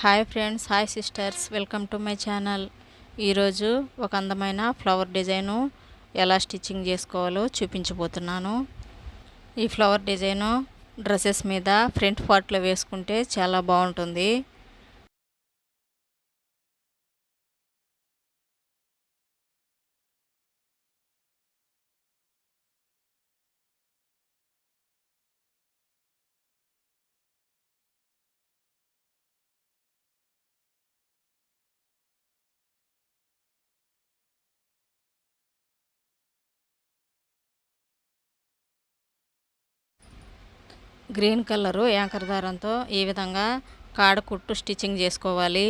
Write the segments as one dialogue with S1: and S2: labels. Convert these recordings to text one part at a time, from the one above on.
S1: Hi friends hi sisters welcome to my channel. ఈరోజు ఒక అందమైన ఫ్లవర్ డిజైను ఎలా స్టిచ్చింగ్ చేసుకోవాలో చూపించబోతున్నాను. ఈ ఫ్లవర్ డిజైను డ్రెస్సెస్ మీద ఫ్రంట్ పార్ట్లో వేసుకుంటే చాలా బాగుంటుంది. గ్రీన్ కలరు యాంకర్ దారంతో ఈ విధంగా కాడ కుట్టు స్టిచ్చింగ్ చేసుకోవాలి.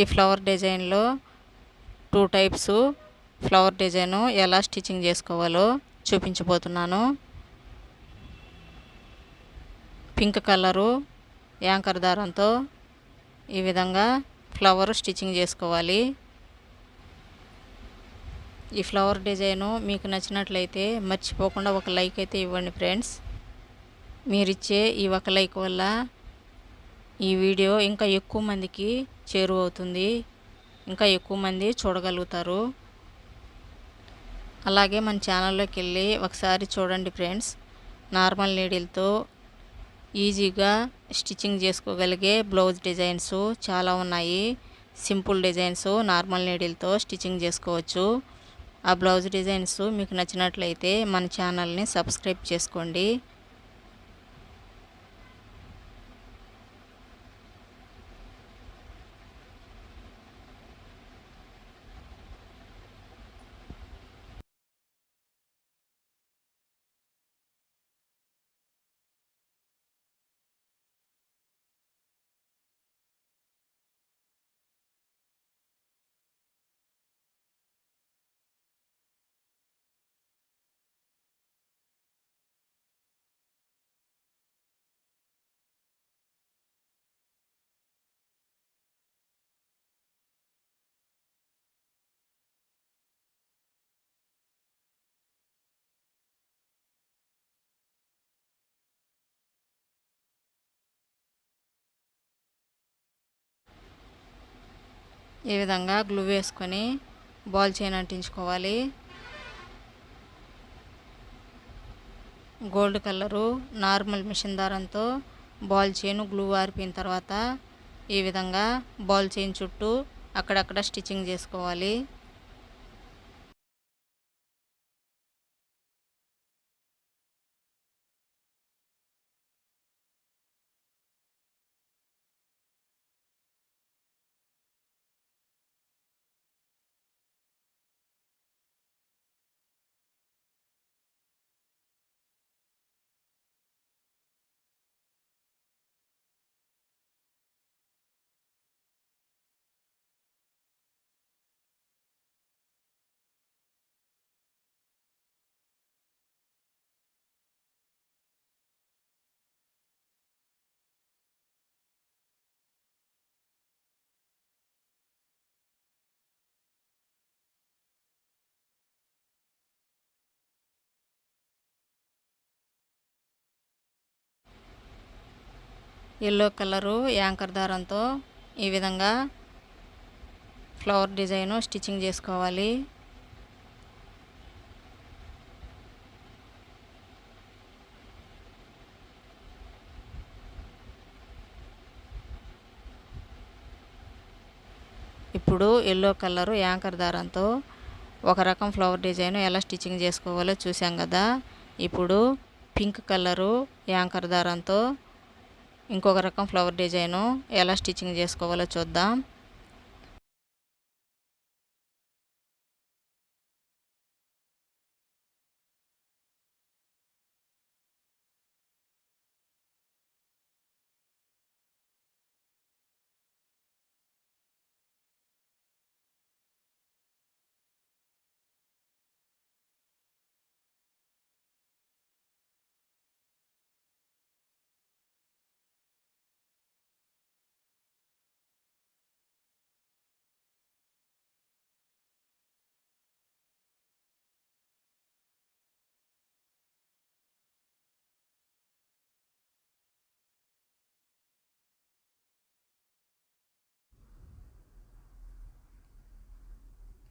S1: ఈ ఫ్లవర్ డిజైన్లో టూ టైప్స్ ఫ్లవర్ డిజైను ఎలా స్టిచ్చింగ్ చేసుకోవాలో చూపించబోతున్నాను. పింక్ కలరు యాంకర్ దారంతో ఈ విధంగా ఫ్లవర్ స్టిచ్చింగ్ చేసుకోవాలి. ఈ ఫ్లవర్ డిజైను మీకు నచ్చినట్లయితే మర్చిపోకుండా ఒక లైక్ అయితే ఇవ్వండి ఫ్రెండ్స్. మీరిచ్చే ఈ ఒక లైక్ వల్ల ఈ వీడియో ఇంకా ఎక్కువ మందికి చేరువవుతుంది. ఇంకా ఎక్కువ మంది చూడగలుగుతారు. అలాగే మన ఛానల్లోకి వెళ్ళి ఒకసారి చూడండి ఫ్రెండ్స్. నార్మల్ నీడిల్తో ఈజీగా స్టిచ్చింగ్ చేసుకోగలిగే బ్లౌజ్ డిజైన్స్ చాలా ఉన్నాయి. సింపుల్ డిజైన్స్ నార్మల్ నీడిల్తో స్టిచ్చింగ్ చేసుకోవచ్చు. ఆ బ్లౌజ్ డిజైన్స్ మీకు నచ్చినట్లయితే మన ఛానల్ని సబ్స్క్రైబ్ చేసుకోండి. ఈ విధంగా గ్లూ వేసుకొని బాల్ చైన్ అంటించుకోవాలి. గోల్డ్ కలరు నార్మల్ మిషన్ దారంతో బాల్ చైన్ గ్లూ ఆరిపోయిన తర్వాత ఈ విధంగా బాల్ చైన్ చుట్టూ అక్కడక్కడ స్టిచ్చింగ్ చేసుకోవాలి. ఎల్లో కలరు యాంకర్ దారంతో ఈ విధంగా ఫ్లవర్ డిజైను స్టిచ్చింగ్ చేసుకోవాలి. ఇప్పుడు ఎల్లో కలరు యాంకర్ దారంతో ఒక రకం ఫ్లవర్ డిజైన్ ఎలా స్టిచ్చింగ్ చేసుకోవాలో చూసాం కదా. ఇప్పుడు పింక్ కలరు యాంకర్ దారంతో ఇంకొక రకం ఫ్లవర్ డిజైను ఎలా స్టిచ్చింగ్ చేసుకోవాలో చూద్దాం.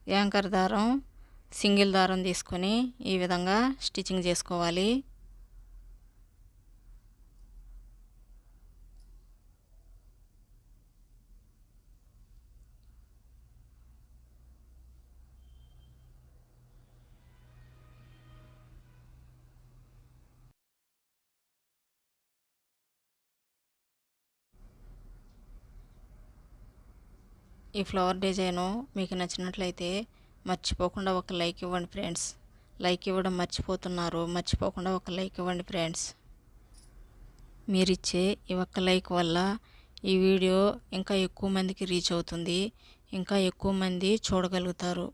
S1: యాంకర్ దారం సింగిల్ దారం తీసుకొని ఈ విధంగా స్టిచ్చింగ్ చేసుకోవాలి. ఈ ఫ్లవర్ డిజైను మీకు నచ్చినట్లయితే మర్చిపోకుండా ఒక లైక్ ఇవ్వండి ఫ్రెండ్స్. లైక్ ఇవ్వడం మర్చిపోతున్నారు. మర్చిపోకుండా ఒక లైక్ ఇవ్వండి ఫ్రెండ్స్. మీరిచ్చే ఈ ఒక్క లైక్ వల్ల ఈ వీడియో ఇంకా ఎక్కువ మందికి రీచ్ అవుతుంది. ఇంకా ఎక్కువ మంది చూడగలుగుతారు.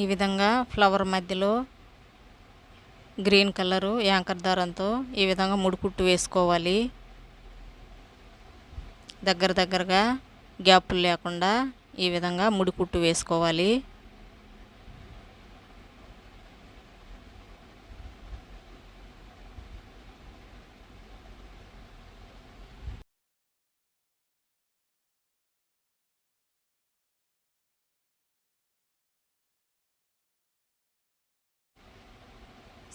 S1: ఈ విధంగా ఫ్లవర్ మధ్యలో గ్రీన్ కలరు యాంకర్ దారంతో ఈ విధంగా ముడికుట్టు వేసుకోవాలి. దగ్గర దగ్గరగా గ్యాపులు లేకుండా ఈ విధంగా ముడికుట్టు వేసుకోవాలి.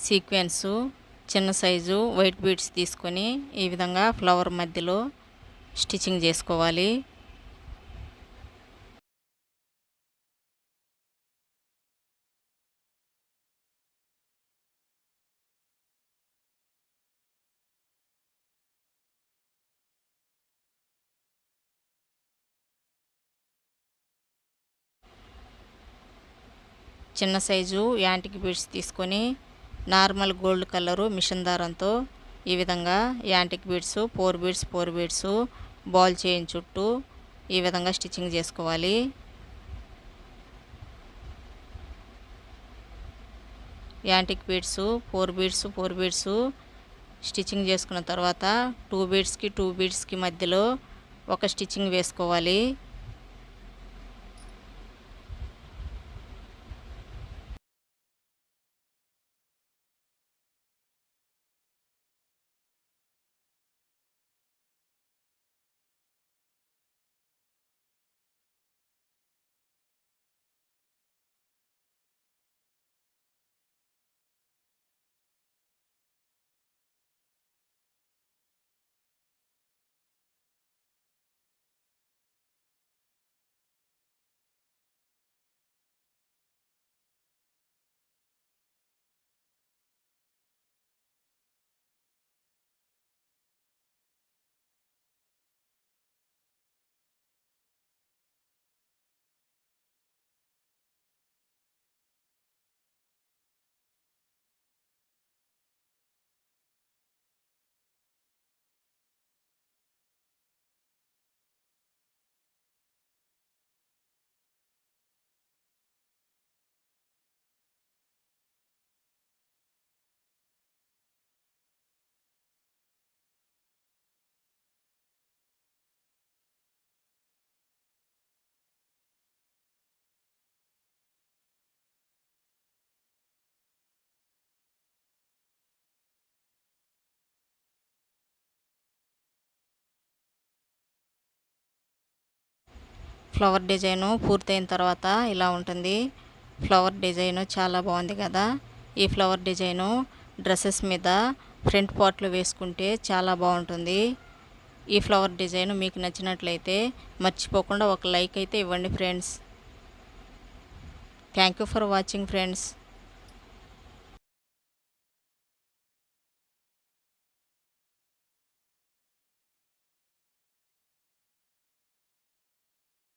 S1: సీక్వెన్సు చిన్న సైజు వైట్ బీడ్స్ తీసుకొని ఈ విధంగా ఫ్లవర్ మధ్యలో స్టిచ్చింగ్ చేసుకోవాలి. చిన్న సైజు యాంటిక్ బీడ్స్ తీసుకొని నార్మల్ గోల్డ్ కలరు మిషన్ దారంతో ఈ విధంగా antique beads four beads four beads ball chain చుట్టూ ఈ విధంగా స్టిచ్చింగ్ చేసుకోవాలి. Antique beads four beads four beads stitching చేసుకున్న తర్వాత టూ బీడ్స్కి టూ బీడ్స్కి మధ్యలో ఒక స్టిచ్చింగ్ వేసుకోవాలి. ఫ్లవర్ డిజైను పూర్తయిన తర్వాత ఇలా ఉంటుంది. ఫ్లవర్ డిజైను చాలా బాగుంది కదా. ఈ ఫ్లవర్ డిజైను డ్రెస్సెస్ మీద ఫ్రంట్ పార్ట్లు వేసుకుంటే చాలా బాగుంటుంది. ఈ ఫ్లవర్ డిజైన్ మీకు నచ్చినట్లయితే మర్చిపోకుండా ఒక లైక్ అయితే ఇవ్వండి friends. Thank you for watching friends.